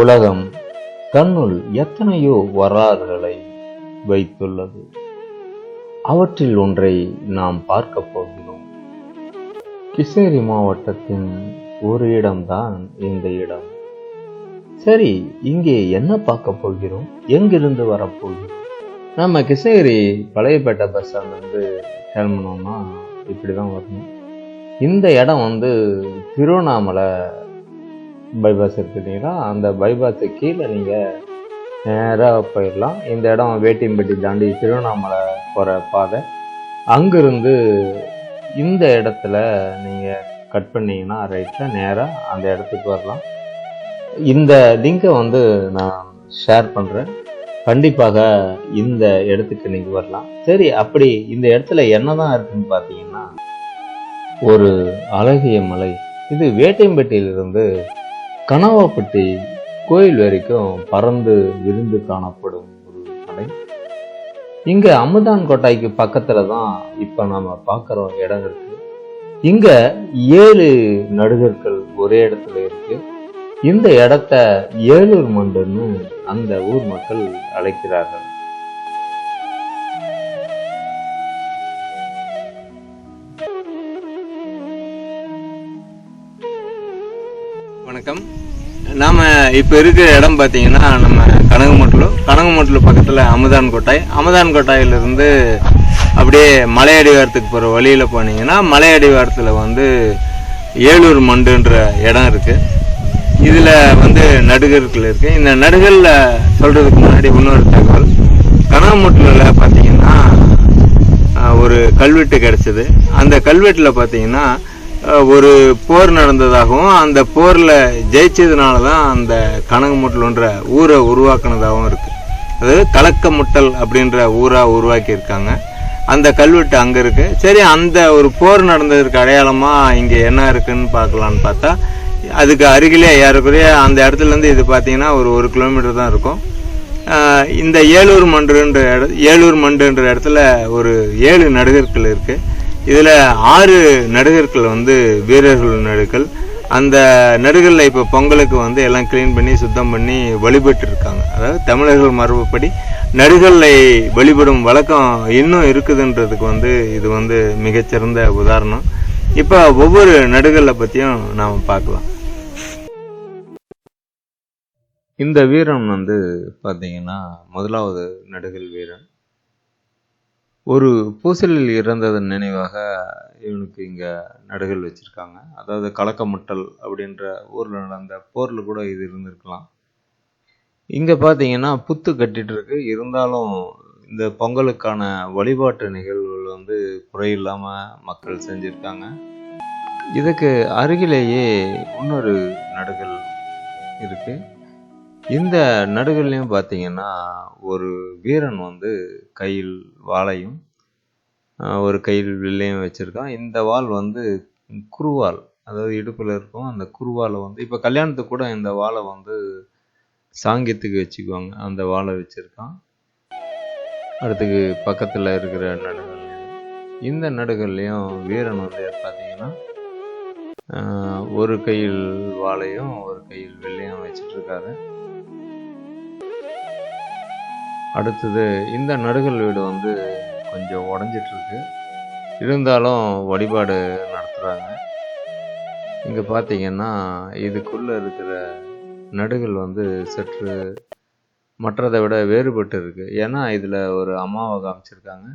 உலகம் தன்னுள் எத்தனையோ வராறுகளை வைத்துள்ளது. அவற்றில் ஒன்றை நாம் பார்க்க போகிறோம். கிருஷ்ணகிரி மாவட்டத்தின் ஒரு இடம்தான் இந்த இடம். சரி இங்கே என்ன பார்க்க போகிறோம்? எங்கிருந்து வரப்போகிறோம் நம்ம கிருஷ்ணகிரி பழையப்பேட்டை பஸ் ஸ்டாண்ட்லேருந்து கிளம்பினோம்னா இப்படி தான் வரணும். இந்த இடம் வந்து திருவண்ணாமலை பைபாஸ் இருக்கு இல்லைங்களா அந்த பைபாஸு கீழே நீங்கள் நேராக போயிடலாம். இந்த இடம் வேட்டியம்பட்டி தாண்டி திருவண்ணாமலை போகிற பாதை. அங்கிருந்து இந்த இடத்துல நீங்கள் கட் பண்ணிங்கன்னா ரைட்டில் நேராக அந்த இடத்துக்கு வரலாம். இந்த லிங்கை வந்து நான் ஷேர் பண்ணுறேன் கண்டிப்பாக இந்த இடத்துக்கு நீங்கள் வரலாம். சரி அப்படி இந்த இடத்துல என்னதான் இருக்குன்னு பார்த்தீங்கன்னா ஒரு அழகிய மலை. இது வேட்டையம்பட்டியிலிருந்து கனவாப்பட்டி கோயில் வரைக்கும் பறந்து விருந்து காணப்படும் ஒரு கடை. இங்க அமுதான் கோட்டாய்க்கு பக்கத்துல தான் இப்ப நம்ம பார்க்குற இடம் இருக்கு. இங்க ஏழு நடுகர்கள் ஒரே இடத்துல இருக்கு. இந்த இடத்த ஏழூர் மண்டன்னு அந்த ஊர் மக்கள் அழைக்கிறார்கள். வணக்கம். நாம் இப்போ இருக்கிற இடம் பார்த்தீங்கன்னா நம்ம கனகமட்டலு கனகமட்டில் பக்கத்தில் அமுதான் கோட்டாய். அமுதான் கோட்டாயிலிருந்து அப்படியே மலையடிவாரத்துக்கு போகிற வழியில் போனீங்கன்னா மலையடிவாரத்தில் வந்து ஏலூர் மண்டுன்ற இடம் இருக்குது இதில் வந்து நடுகர்கள் இருக்குது இந்த நடுகளில் சொல்கிறதுக்கு முன்னாடி இன்னொரு தகவல். கனகமட்டலில் பார்த்தீங்கன்னா ஒரு கல்வெட்டு கிடச்சிது. அந்த கல்வெட்டில் பார்த்தீங்கன்னா ஒரு போர் நடந்ததாகவும் அந்த போரில் ஜெயிச்சதுனால தான் அந்த கனகமுட்டலுன்ற ஊரை உருவாக்குனதாகவும் இருக்குது அதாவது கலக்கமுட்டல் அப்படின்ற ஊராக உருவாக்கியிருக்காங்க. அந்த கல்வெட்டு அங்கே இருக்குது சரி அந்த ஒரு போர் நடந்ததற்கு அடையாளமாக இங்கே என்ன இருக்குதுன்னு பார்க்கலான்னு பார்த்தா அதுக்கு அருகிலே ஏறக்குறைய அந்த இடத்துலேருந்து இது பார்த்தீங்கன்னா ஒரு ஒரு கிலோமீட்டர் தான் இருக்கும். இந்த ஏலூர் மண்டுன்ற இட ஏலூர் மண்டுன்ற இடத்துல ஒரு ஏழு நடுகர்கள் இருக்குது இதில் ஆறு நடுகர்கள் வந்து வீரர்கள் நடுகள் அந்த நடுகளில் இப்போ பொங்கலுக்கு வந்து எல்லாம் க்ளீன் பண்ணி சுத்தம் பண்ணி வழிபட்டு இருக்காங்க அதாவது தமிழர்கள் மரபுப்படி நடுகளை வழிபடும் வழக்கம் இன்னும் இருக்குதுன்றதுக்கு வந்து இது வந்து மிகச்சிறந்த உதாரணம். இப்போ ஒவ்வொரு நடுகளை பற்றியும் நாம் பார்க்கலாம். இந்த வீரன் வந்து பார்த்தீங்கன்னா முதலாவது நடுகள் வீரன் ஒரு பூசலில் இறந்ததன் நினைவாக இவனுக்கு இங்கே நடுகள் வச்சிருக்காங்க. அதாவது கலக்கமுட்டல் அப்படின்ற ஊரில் நடந்த போரில் கூட இது இருந்திருக்கலாம். இங்கே பார்த்தீங்கன்னா புத்து கட்டிட்டு இருக்கு. இருந்தாலும் இந்த பொங்கலுக்கான வழிபாட்டு நிகழ்வுகள் வந்து குறையில்லாமல் மக்கள் செஞ்சுருக்காங்க. இதுக்கு அருகிலேயே இன்னொரு நடுகள் இருக்குது இந்த நடுகள்லையும் பார்த்தீங்கன்னா ஒரு வீரன் வந்து கையில் வாளையும் ஒரு கையில் வில்லையும் வச்சுருக்கான். இந்த வாள் வந்து குருவால் அதாவது இடுப்பில் இருக்கும் அந்த குருவாலை வந்து இப்போ கல்யாணத்துக்கு கூட இந்த வாழை வந்து சாங்கியத்துக்கு வச்சுக்குவாங்க. அந்த வாழை வச்சுருக்கான். அடுத்துக்கு பக்கத்தில் இருக்கிற நடுகள் இந்த நடுகள்லையும் வீரன் வந்து பார்த்தீங்கன்னா ஒரு கையில் வாழையும் ஒரு கையில் வெள்ளையும் வச்சிட்டு அடுத்தது இந்த நடுகள் வீடு வந்து கொஞ்சம் உடஞ்சிட்ருக்கு. இருந்தாலும் வழிபாடு நடத்துகிறாங்க இங்கே பார்த்தீங்கன்னா இதுக்குள்ளே இருக்கிற நடுகள் வந்து சற்று மற்றதை விட வேறுபட்டு இருக்குது ஏன்னா இதில் ஒரு அம்மாவை காமிச்சிருக்காங்க.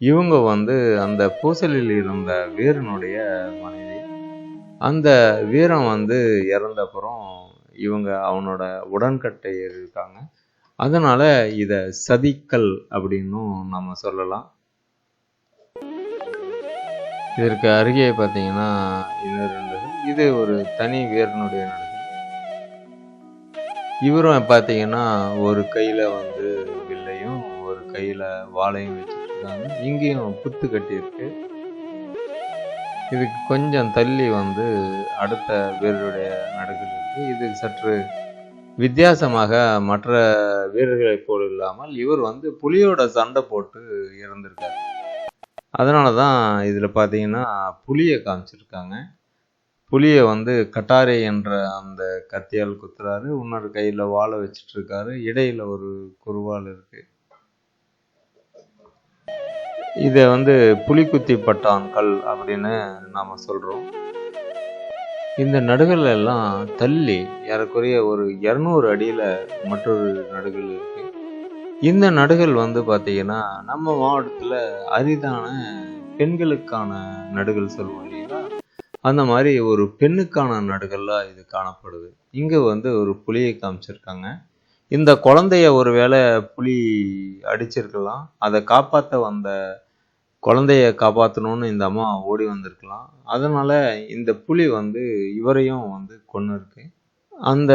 இவங்க வந்து அந்த பூசலில் இருந்த வீரனுடைய மனைவி. அந்த வீரன் வந்து இறந்தப்புறம் இவங்க அவனோட உடன்கட்டை இருக்காங்க அதனால் இதை சதிக்கல் அப்படின்னும் நம்ம சொல்லலாம். இதற்கு அருகே பார்த்தீங்கன்னா இது இது ஒரு தனி வீரனுடைய நடுகள் இவரும் பார்த்தீங்கன்னா ஒரு கையில் வந்து வில்லையும் ஒரு கையில் வாழையும் வச்சுருக்காங்க இங்கேயும் புத்து கட்டியிருக்கு. இதுக்கு கொஞ்சம் தள்ளி வந்து அடுத்த வீரருடைய நடுகள் இது சற்று வித்தியாசமாக மற்ற வீரர்களைப் போல் இல்லாமல் இவர் வந்து புலியோட சண்டை போட்டு இறந்திருக்காரு. அதனால தான் இதில் பார்த்தீங்கன்னா புலியை காமிச்சிருக்காங்க. புலியை வந்து கட்டாரை என்ற அந்த கத்தியால் குத்துறாரு. இன்னொரு கையில் வாழை வச்சுட்டு இருக்காரு இடையில ஒரு குருவால் இருக்கு. இதை வந்து புலிக்குத்தி பட்டான்கள் அப்படின்னு நாம் சொல்கிறோம் இந்த நடுகள் எல்லாம் தள்ளி ஏறக்குறைய ஒரு இரநூறு அடியில் மற்றொரு நடுகள் இருக்கு. இந்த நடுகள் வந்து பார்த்தீங்கன்னா நம்ம மாவட்டத்தில் அரிதான பெண்களுக்கான நடுகள் சொல்லுவோம் இல்லைங்களா? அந்த மாதிரி ஒரு பெண்ணுக்கான நடுகள்லாம் இது காணப்படுது. இங்கே வந்து ஒரு புலியை காமிச்சிருக்காங்க. இந்த குழந்தைய ஒருவேளை புலி அடிச்சிருக்கலாம். அதை காப்பாற்ற வந்த குழந்தைய காப்பாற்றணும்னு இந்த அம்மா ஓடி வந்திருக்கலாம். அதனால் இந்த புலி வந்து இவரையும் வந்து கொன்று இருக்கு அந்த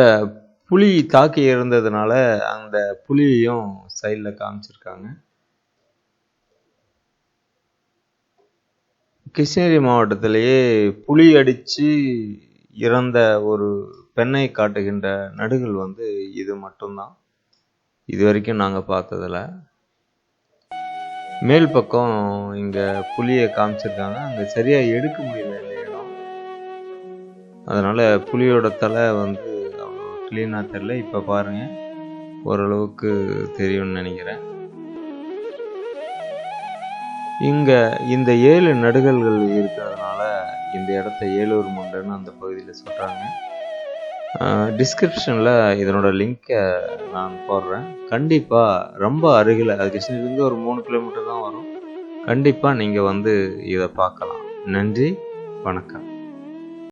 புலி தாக்கி இருந்ததுனால அந்த புலியையும் சைடில் காமிச்சிருக்காங்க. கிருஷ்ணகிரி மாவட்டத்திலேயே புலி அடித்து இறந்த ஒரு பெண்ணை காட்டுகின்ற நடுகள் வந்து இது மட்டும்தான். இது வரைக்கும் நாங்கள் பார்த்ததில்ல. மேல் பக்கம் இங்கே புலியை காமிச்சிருக்காங்க. அங்கே சரியாக எடுக்க முடியல இந்த இடம். அதனால் புலியோட தலை வந்து அவ்வளோ க்ளீனாக தெரியல. இப்போ பாருங்கள் ஓரளவுக்கு தெரியும்னு நினைக்கிறேன். இங்கே இந்த ஏழு நடுகல்கள் இருக்கிறதுனால இந்த இடத்த ஏலூர் மண்டன்னு அந்த பகுதியில் சொல்கிறாங்க டிஸ்கிரிப்ஷனில் இதனோட லிங்கை நான் போடுறேன். கண்டிப்பாக ரொம்ப அருகில் அது கிருஷ்ணகிரிலேருந்து ஒரு மூணு கிலோமீட்டர் தான் வரும். கண்டிப்பாக நீங்கள் வந்து இதை பார்க்கலாம். நன்றி வணக்கம்.